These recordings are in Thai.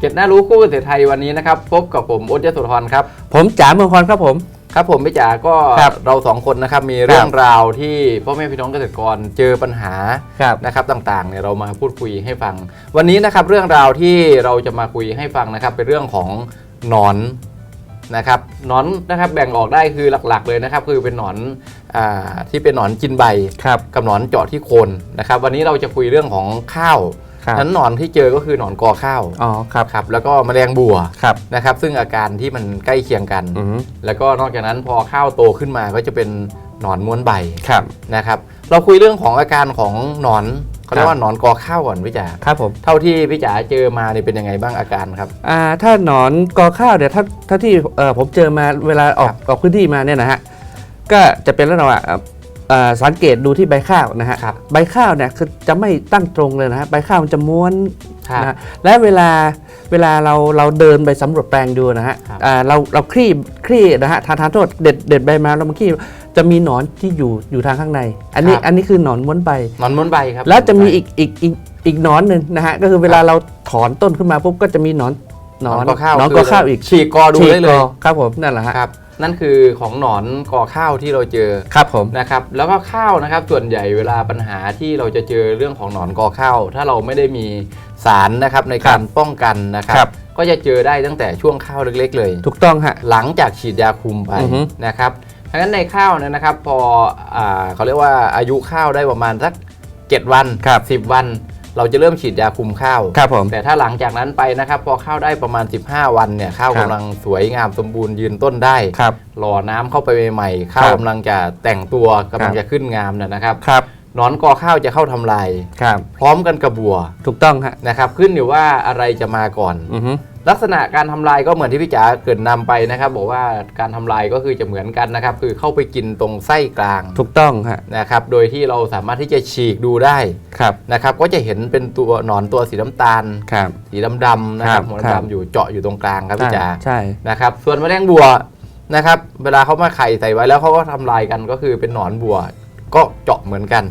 เจ็ดหน้ารู้คู่เกษตรไทยวันนี้นะครับ พบกับผมโอ๊ตยโสธรครับ ผมจ๋าเมืองพรครับผม ครับผมพี่จ๋าก็ครับเราสองคนนะครับมีเรื่องราวที่พ่อแม่พี่น้องเกษตรกรเจอปัญหาครับนะครับต่างๆเนี่ยเรามาพูดคุยให้ฟัง วันนี้นะครับเรื่องราวที่เราจะมาคุยให้ฟังนะครับ เป็นเรื่องของหนอนนะครับหนอนนะครับแบ่งออกได้คือหลักๆเลยนะครับคือเป็นหนอนอาที่เป็นหนอนกินใบครับกับหนอนเจาะที่โคนนะครับ วันนี้เราจะคุยเรื่องของข้าว ครับ นั้นหนอนที่เจอก็คือหนอนกอข้าวอ๋อครับครับแล้วก็แมลงบัวครับ นะครับ ซึ่งอาการที่มันใกล้เคียงกัน อือฮึแล้วก็นอกจากนั้นพอข้าวโตขึ้นมาก็จะเป็นหนอนม้วนใบครับ นะครับ เราคุยเรื่องของอาการของหนอนเขาเรียกว่าหนอนกอข้าวก่อนพี่จ๋าครับผม เท่าที่พี่จ๋าเจอมาเนี่ยเป็นยังไงบ้างอาการครับ อ่าถ้าหนอนกอข้าวเนี่ยถ้าถ้าที่เอ่อผมเจอมาเวลาออกออกพื้นที่มาเนี่ยนะฮะก็จะเป็นลักษณะว่าเอ่อเอ่อ สังเกตดูที่ใบข้าวนะฮะครับใบข้าวเนี่ยคือจะไม่ตั้งตรงเลยนะฮะใบข้าวมันจะม้วนครับนะฮะและเวลาเวลาเราเราเดินไปสำรวจแปลงดูนะฮะครับอ่าเราเราคลี่คลี่นะฮะทานทานโทษเด็ดเด็ดใบมาแล้วมันคลี่จะมีหนอนที่อยู่อยู่ทางข้างใน อันนี้อันนี้คือหนอนม้วนใบหนอนม้วนใบครับแล้วจะมีอีกอีกอีกอีกหนอนหนึ่งนะฮะก็คือเวลาเราถอนต้นขึ้นมาปุ๊บก็จะมีหนอนหนอนกอข้าวหนอนก็ข้าวอีกฉีกกอดูได้เลยฉีกกอครับผมนั่นแหละฮะครับ นั่นคือของหนอนกอข้าวที่เราเจอครับผมนะครับแล้วก็ข้าวนะครับส่วนใหญ่เวลาปัญหาที่เราจะเจอเรื่องของหนอนกอข้าวถ้าเราไม่ได้มีสารนะครับในการป้องกันนะครับครับก็จะเจอได้ตั้งแต่ช่วงข้าวเล็ก ๆ เลย ถูกต้องฮะหลังจากฉีดยาคุมไปอือฮึนะครับเพราะฉะนั้นในข้าวเนี่ยนะครับ พออาเขาเรียกว่าอายุข้าวได้ประมาณสัก7วันครับ10 วัน เราจะเริ่มฉีดยาคุมข้าว ครับผม แต่ถ้าหลังจากนั้นไปนะครับ พอข้าวได้ประมาณ 15 วันเนี่ยข้าวครับกำลังสวยงามสมบูรณ์ยืนต้นได้ครับหล่อน้ำเข้าไปใหม่ๆข้าวครับกำลังจะแต่งตัวกำลังครับ จะขึ้นงามนะนะครับ ครับ หนอนกอข้าวจะเข้าทำลายครับ พร้อมกันกับบัวถูกต้องฮะนะครับ ขึ้นอยู่ว่าอะไรจะมาก่อน อือฮึลักษณะการทำลายก็เหมือนที่พี่จ๋าเกรินนำไปนะครับ บอกว่าการทำลายก็คือจะเหมือนกันนะครับ คือเข้าไปกินตรงไส้กลางถูกต้องฮะนะครับ โดยที่เราสามารถที่จะฉีกดูได้ครับนะครับ ก็จะเห็นเป็นตัวหนอนตัวสีน้ำตาล ครับ สีดำๆนะครับครับหัวครับ ดำๆอยู่เจาะอยู่ตรงกลางครับพี่จ๋า ใช่ นะครับส่วนแมลงบัวนะครับ เวลาเขามาไข่ใส่ไว้แล้วเขาก็ทำลายกันก็คือเป็นหนอนบัว ก็เจาะเหมือนกัน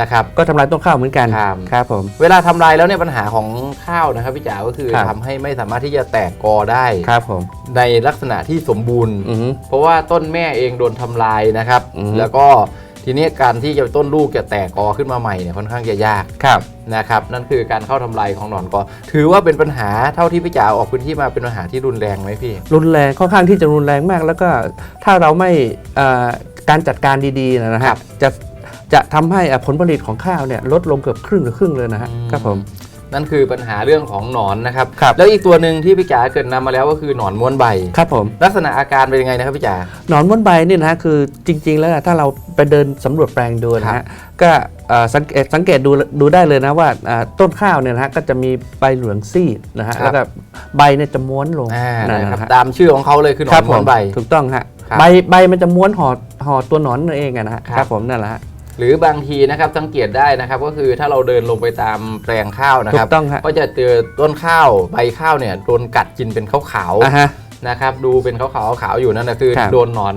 นะครับ ก็ทำลายต้นข้าวเหมือนกันครับ ครับผม เวลาทำลายแล้วเนี่ยปัญหาของข้าวนะครับพี่จ๋าก็คือครับ ทำให้ไม่สามารถที่จะแตกกอได้ ครับผม ในลักษณะที่สมบูรณ์ อือฮึ เพราะว่าต้นแม่เองโดนทำลายนะครับ อือฮึ แล้วก็ทีนี้การที่จะต้นลูกจะแตกกอขึ้นมาใหม่เนี่ยค่อนข้างจะยากครับ นะครับ นั่นคือการเข้าทำลายของหนอนกอ ถือว่าเป็นปัญหาเท่าที่พี่จ๋าออกพื้นที่มาเป็นปัญหาที่รุนแรงไหมพี่ รุนแรงค่อนข้างที่จะรุนแรงมาก แล้วก็ถ้าเราไม่เอ่อ การจัดการดีๆนะครัฮะบจะจะทำให้อะผลผลิตของข้าวเนี่ยลดลงเกือบครึ่งหรือครึ่งเลยนะฮะครับผมนั่นคือปัญหาเรื่องของหนอนนะครับครับแล้วอีกตัวหนึ่งที่พี่จ๋าเกริดนำมาแล้วก็คือหนอนม้วนใบครับผมลักษณะอาการเป็นยังไงนะครับพี่จ๋าหนอนม้วนใบนี่นะฮะคือจริง ๆ แล้วนะถ้าเราไปเดินสำรวจแปลงดูนะครัฮะบก็เอ่อสังเกตสังเกตดูดูได้เลยนะว่าอ่าต้นข้าวเนี่ยนะฮะก็จะมีใบเหลืองซีดนะฮะครับแล้วก็ใบเนี่ยจะม้วนลงอ่านะนะครับฮะตามชื่อของเขาเลยคือหนคอรันผม้วมนใบถูกต้องฮะครับใบใบมันจะม้วนห่อ ห่อตัวหนอนนั่นเองอะนะฮะครับ ครับผมนั่นแหละฮะ หรือบางทีนะครับสังเกตได้นะครับ ก็คือถ้าเราเดินลงไปตามแปลงข้าวนะถูครับกต้องฮะ ก็จะเจอต้นข้าวใบข้าวเนี่ยโดนกัดกินเป็นขาวอ่าฮะ ๆนะครับ ดูเป็นขาวๆขาวอยู่นั่นนะคือ ครับ โดนหนอน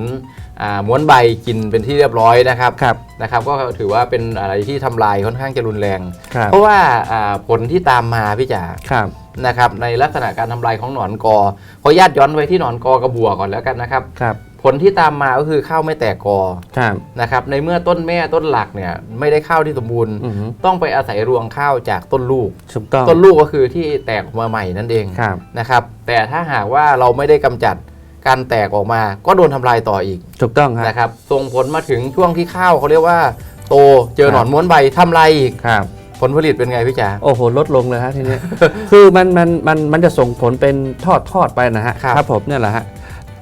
อ่าม้วนใบกินเป็นที่เรียบร้อยนะครับครับ นะครับ ก็ถือว่าเป็นอะไรที่ทำลายค่อนข้างจะรุนแรง ครับ เพราะว่าอ่าผลที่ตามมาพี่จ๋า ครับ นะครับในลักษณะการทำลายของหนอนกอขออนุญาตย้อนไว้ที่หนอนกอกระบัวก่อนแล้วกันนะครับ ครับ ผลที่ตามมาก็คือข้าวไม่แตกกอครับ นะครับ ในเมื่อต้นแม่ต้นหลักเนี่ยไม่ได้ข้าวที่สมบูรณ์ อือฮึ ต้องไปอาศัยรวงข้าวจากต้นลูก ถูกต้องต้นลูกก็คือที่แตกออกมาใหม่นั่นเองครับ นะครับ แต่ถ้าหากว่าเราไม่ได้กำจัดการแตกออกมา ก็โดนทำลายต่ออีกถูกต้องฮะนะครับส่งผลมาถึงช่วงที่ข้าวเขาเรียกว่า โตเจอหนอนม้วนใบทำลายอีก ครับ ผลผลิตเป็นไงพี่จ๋า โอ้โห ลดลงเลยฮะทีนี้ คือมันมันมันมันจะส่งผลเป็นทอดทอดไปนะฮะครับ ผมเนี่ยแหละฮะ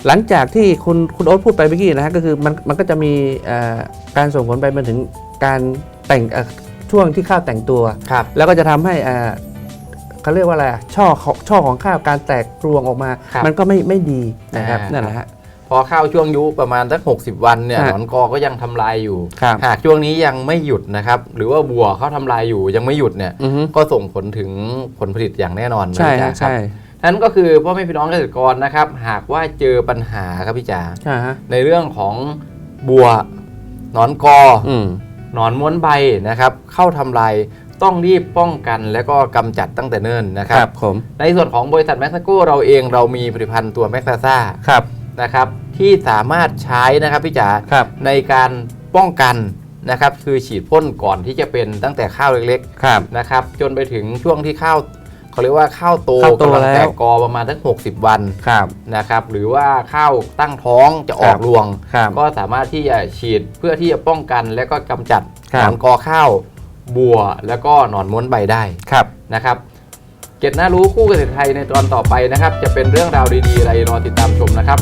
หลังจากที่คุณคุณโอ๊ตพูดไปเมื่อกี้นะฮะก็คือมันมันก็จะมีเอ่อการส่งผลไปมาถึงการแต่งเอ่อช่วงที่ข้าวแต่งตัวครับแล้วก็จะทำให้เอ่อเขาเรียกว่าอะไรอะช่อของช่อของข้าวการแตกรวงออกมาครับมันก็ไม่ไม่ดีนะครับอ่านั่นแหละฮะพอข้าวช่วงยุประมาณสัก 60 วันเนี่ยฮะหนอนกอก็ยังทำลายอยู่ครับหากช่วงนี้ยังไม่หยุดนะครับ หรือว่าบัวเขาทำลายอยู่ยังไม่หยุดเนี่ยอือฮึก็ส่งผลถึงผลผลิตอย่างแน่นอนนะใช่พี่จ๋าฮะครับใช่ นั่นก็คือพ่อแม่พี่น้องเกษตรกรนะครับ หากว่าเจอปัญหาครับพี่จ๋าใช่ฮะในเรื่องของบัวหนอนกออืม หนอนม้วนใบนะครับ เข้าทำลายต้องรีบป้องกันและก็กำจัดตั้งแต่เนิ่นนะคครัรับบผม ในส่วนของบริษัทแม็กซโกเราเองเรามีผลิตภัณฑ์ตัวแม็กซาซ่าครับ นะครับที่สามารถใช้นะครับพี่จ๋า ครับ ในการป้องกันนะครับคือฉีดพ่นก่อนที่จะเป็นตั้งแต่ข้าวเล็กครับ ๆนะครับ จนไปถึงช่วงที่ข้าว เขาเรียกว่าข้าวโตข้าวโตกำลังแล้วแตกกอประมาณทั้ง60 วันครับ นะครับ หรือว่าข้าวตั้งท้องจะออกครับรวง ครับก็สามารถที่จะฉีดเพื่อที่จะป้องกันและก็กำจัดครับหนอนกอข้าวบัว แล้วก็หนอนม้วนใบได้ ครับ นะครับเกร็ดน่ารู้คู่เกษตรไทยในตอนต่อไปนะครับ จะเป็นเรื่องราวดีๆ อะไรรอติดตามชมนะครับ